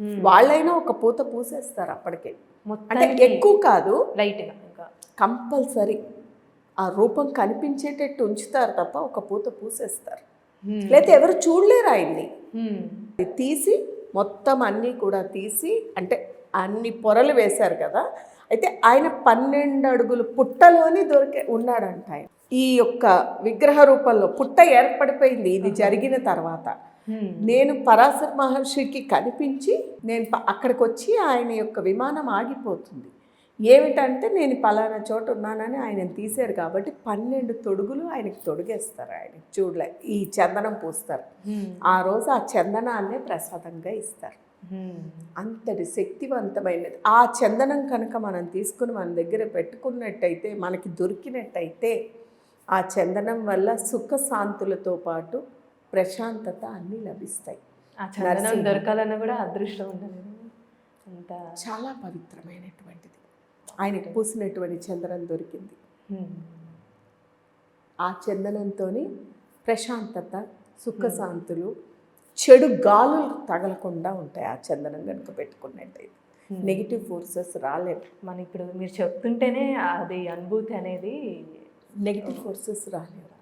వాళ్ళైనా ఒక పూత పూసేస్తారు అప్పటికే. అంటే ఎక్కువ కాదు లైట్గా కంపల్సరీ ఆ రూపం కనిపించేటట్టు ఉంచుతారు తప్ప ఒక పూత పూసేస్తారు. హ్మ్. లేకపోతే ఎవరు చూడలేరు ఆయన్ని. అది తీసి మొత్తం అన్నీ కూడా తీసి అంటే అన్ని పొరలు వేశారు కదా అయితే ఆయన పన్నెండు అడుగులు పుట్టలోని దొరికే ఉన్నాడంట ఆయన. ఈ యొక్క విగ్రహ రూపంలో పుట్ట ఏర్పడిపోయింది ఇది జరిగిన తర్వాత. నేను పరాశర మహర్షికి కనిపించి నేను అక్కడికి వచ్చి ఆయన యొక్క విమానం ఆగిపోతుంది. ఏమిటంటే నేను పలానా చోట ఉన్నానని ఆయన తీశారు కాబట్టి పన్నెండు తొడుగులు ఆయనకి తొడిగేస్తారు ఆయన. చూడలే ఈ చందనం పూస్తారు. హ్మ్. ఆ రోజు ఆ చందనాన్నే ప్రసాదంగా ఇస్తారు. హ్మ్. అంతటి శక్తివంతమైనది. ఆ చందనం కనుక మనం తీసుకుని మన దగ్గర పెట్టుకున్నట్టయితే మనకి దొరికినట్టయితే ఆ చందనం వల్ల సుఖ శాంతులతో పాటు ప్రశాంతత అన్నీ లభిస్తాయి. ఆ చందనం నరసింహ. దొరకాలన్నా కూడా అదృష్టం అంత చాలా పవిత్రమైనటువంటిది. ఆయనకు పూసినటువంటి చందనం దొరికింది. ఆ చందనంతో ప్రశాంతత సుఖశాంతులు చెడు గాలులు తగలకుండా ఉంటాయి. ఆ చందనం కనుక పెట్టుకున్నట్టయితే. నెగిటివ్ ఫోర్సెస్ రాలేవు. మన ఇప్పుడు మీరు చెప్తుంటేనే అది అనుభూతి అనేది నెగిటివ్ ఫోర్సెస్ రాలేవు.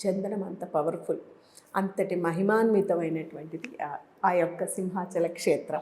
చందనం అంత పవర్ఫుల్ అంతటి మహిమాన్వితమైనటువంటిది ఆ- ఆ యొక్క సింహాచల క్షేత్రం.